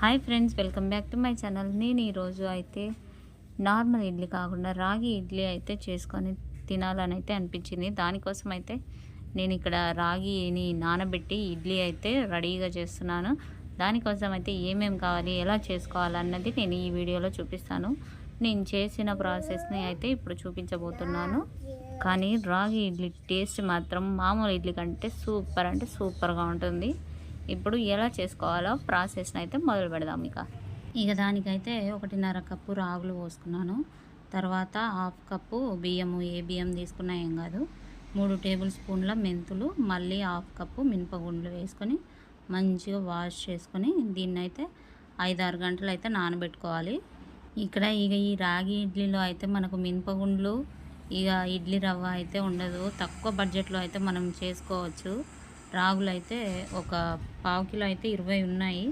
Hi friends welcome back to my channel. నేను ఈరోజు అయితే నార్మల్ ఇడ్లీ కాకుండా రాగి ఇడ్లీ అయితే చేసుకొని తినాలని అయితే అనిపించింది. దానికోసం అయితే నేను ఇక్కడ రాగిని నానబెట్టి ఇడ్లీ అయితే రెడీగా చేస్తున్నాను. దానికోసం అయితే ఏమేమి కావాలి ఎలా చేసుకోవాలన్నది నేను ఈ వీడియోలో చూపిస్తాను. నేను చేసిన ప్రాసెస్ని అయితే ఇప్పుడు చూపించబోతున్నాను. కానీ రాగి ఇడ్లీ టేస్ట్ మాత్రం మామూలు ఇడ్లీ కంటే సూపర్ అంటే సూపర్గా ఉంటుంది. ఇప్పుడు ఎలా చేసుకోవాలో ప్రాసెస్ని అయితే మొదలు పెడదాం ఇక. ఇక దానికైతే ఒకటిన్నర కప్పు రాగులు పోసుకున్నాను. తర్వాత హాఫ్ కప్పు బియ్యము ఏ బియ్యం తీసుకున్నా ఏం కాదు. మూడు టేబుల్ స్పూన్ల మెంతులు మళ్ళీ హాఫ్ కప్పు మినపగుండ్లు వేసుకొని మంచిగా వాష్ చేసుకొని దీన్ని అయితే ఐదారు గంటలు అయితే నానబెట్టుకోవాలి. ఇక్కడ ఇక ఈ రాగి ఇడ్లీలో అయితే మనకు మినపగుండ్లు ఇక ఇడ్లీ రవ్వ అయితే ఉండదు. తక్కువ బడ్జెట్లో అయితే మనం చేసుకోవచ్చు. రాగులు అయితే ఒక పావు కిలో అయితే ఇరవై ఉన్నాయి.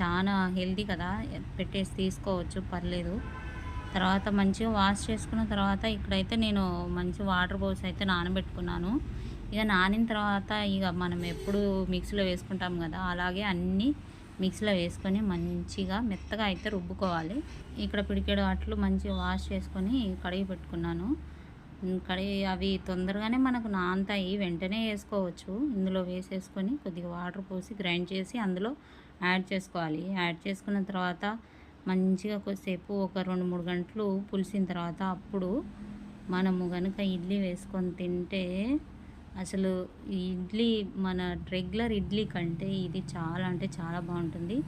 చాలా హెల్దీ కదా పెట్టేసి తీసుకోవచ్చు పర్లేదు. తర్వాత మంచిగా వాష్ చేసుకున్న తర్వాత ఇక్కడైతే నేను మంచి వాటర్ పోసి అయితే నానబెట్టుకున్నాను. ఇక నానిన తర్వాత ఇక మనం ఎప్పుడు మిక్సీలో వేసుకుంటాం కదా అలాగే అన్నీ మిక్సీలో వేసుకొని మంచిగా మెత్తగా అయితే రుబ్బుకోవాలి. ఇక్కడ పిడికేడు అట్లు మంచిగా వాష్ చేసుకొని కడిగి పెట్టుకున్నాను. కడిగి అవి తొందరగానే మనకు నానతాయి వెంటనే వేసుకోవచ్చు. ఇందులో వేసేసుకొని కొద్దిగా వాటర్ పోసి గ్రైండ్ చేసి అందులో యాడ్ చేసుకోవాలి. యాడ్ చేసుకున్న తర్వాత మంచిగా కొద్దిసేపు ఒక రెండు మూడు గంటలు పులిసిన తర్వాత అప్పుడు మనము కనుక ఇడ్లీ వేసుకొని తింటే అసలు ఇడ్లీ మన రెగ్యులర్ ఇడ్లీ కంటే ఇది చాలా అంటే చాలా బాగుంటుంది.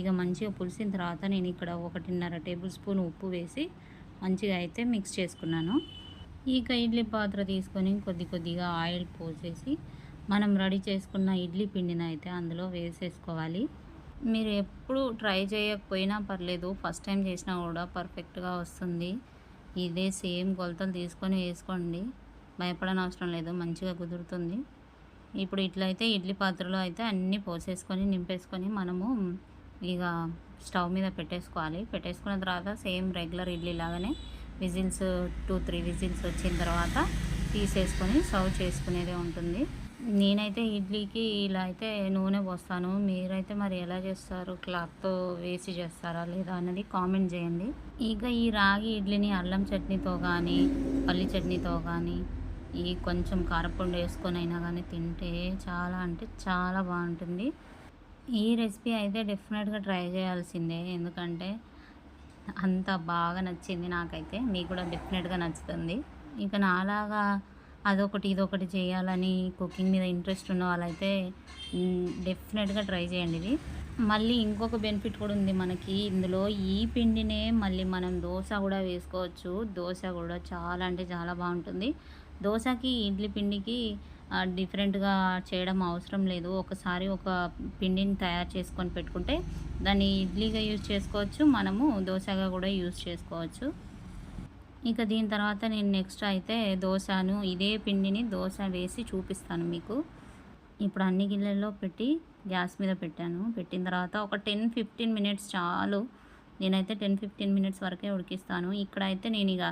ఇక మంచిగా పులిసిన తర్వాత నేను ఇక్కడ ఒకటిన్నర టేబుల్ స్పూన్ ఉప్పు వేసి మంచిగా అయితే మిక్స్ చేసుకున్నాను. ఇక ఇడ్లీ పాత్ర తీసుకొని కొద్ది కొద్దిగా ఆయిల్ పోసేసి మనం రెడీ చేసుకున్న ఇడ్లీ పిండిని అయితే అందులో వేసేసుకోవాలి. మీరు ఎప్పుడు ట్రై చేయకపోయినా పర్లేదు ఫస్ట్ టైం చేసినా కూడా పర్ఫెక్ట్గా వస్తుంది. ఇదే సేమ్ కొలతలు తీసుకొని వేసుకోండి. భయపడని అవసరం లేదు మంచిగా కుదురుతుంది. ఇప్పుడు ఇట్లయితే ఇడ్లీ పాత్రలో అయితే అన్నీ పోసేసుకొని నింపేసుకొని మనము ఇక స్టవ్ మీద పెట్టేసుకోవాలి. పెట్టేసుకున్న తర్వాత సేమ్ రెగ్యులర్ ఇడ్లీ లాగానే విజిల్స్ టూ త్రీ విజిల్స్ వచ్చిన తర్వాత తీసేసుకొని సర్వ్ చేసుకునేదే ఉంటుంది. నేనైతే ఇడ్లీకి ఇలా అయితే నూనె పోస్తాను. మీరైతే మరి ఎలా చేస్తారు? క్లాత్తో వేసి చేస్తారా లేదా అన్నది కామెంట్ చేయండి. ఇక ఈ రాగి ఇడ్లీని అల్లం చట్నీతో కానీ పల్లి చట్నీతో కానీ ఈ కొంచెం కారపొండు వేసుకొని అయినా కానీ తింటే చాలా అంటే చాలా బాగుంటుంది. ఈ రెసిపీ అయితే డెఫినెట్గా ట్రై చేయాల్సిందే. ఎందుకంటే అంత బాగా నచ్చింది నాకైతే. మీకు కూడా డెఫినెట్గా నచ్చుతుంది. ఇంకా నాలాగా అదొకటి ఇదొకటి చేయాలని కుకింగ్ మీద ఇంట్రెస్ట్ ఉన్న వాళ్ళైతే డెఫినెట్గా ట్రై చేయండి ఇది. మళ్ళీ ఇంకొక బెనిఫిట్ కూడా ఉంది మనకి. ఇందులో ఈ పిండినే మళ్ళీ మనం దోశ కూడా వేసుకోవచ్చు. దోశ కూడా చాలా అంటే చాలా బాగుంటుంది. దోశకి ఇడ్లీ పిండికి డిఫరెంట్గా చేయడం అవసరం లేదు. ఒకసారి ఒక పిండిని తయారు చేసుకొని పెట్టుకుంటే దాన్ని ఇడ్లీగా యూజ్ చేసుకోవచ్చు మనము దోశగా కూడా యూజ్ చేసుకోవచ్చు. ఇక దీని తర్వాత నేను నెక్స్ట్ అయితే దోశను ఇదే పిండిని దోశ వేసి చూపిస్తాను మీకు. ఇప్పుడు అన్ని గిన్నెల్లో పెట్టి గ్యాస్ మీద పెట్టాను. పెట్టిన తర్వాత ఒక టెన్ ఫిఫ్టీన్ మినిట్స్ చాలు. నేనైతే టెన్ ఫిఫ్టీన్ మినిట్స్ వరకే ఉడికిస్తాను. ఇక్కడ అయితే నేను ఇక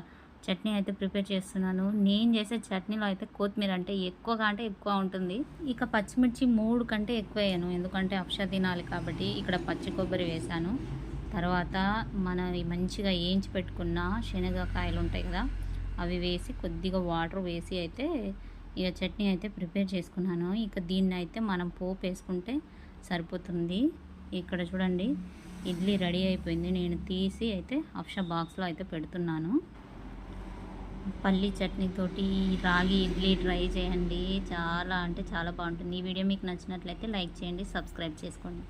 చట్నీ అయితే ప్రిపేర్ చేస్తున్నాను. నేను చేసే చట్నీలో అయితే కొత్తిమీర అంటే ఎక్కువగా అంటే ఎక్కువ ఉంటుంది. ఇక పచ్చిమిర్చి మూడు కంటే ఎక్కువ వేయను ఎందుకంటే అప్ష తినాలి కాబట్టి ఇక్కడ పచ్చి కొబ్బరి వేశాను. తర్వాత మన మంచిగా వేయించి పెట్టుకున్న శనగకాయలు ఉంటాయి కదా అవి వేసి కొద్దిగా వాటర్ వేసి అయితే ఇక చట్నీ అయితే ప్రిపేర్ చేసుకున్నాను. ఇక దీన్ని అయితే మనం పోపు వేసుకుంటే సరిపోతుంది. ఇక్కడ చూడండి ఇడ్లీ రెడీ అయిపోయింది. నేను తీసి అయితే అప్ష బాక్స్లో అయితే పెడుతున్నాను. పల్లి చట్నీతోటి రాగి ఇడ్లీ ట్రై చేయండి. చాలా అంటే చాలా బాగుంటుంది. ఈ వీడియో మీకు నచ్చినట్లయితే లైక్ చేయండి సబ్స్క్రైబ్ చేసుకోండి.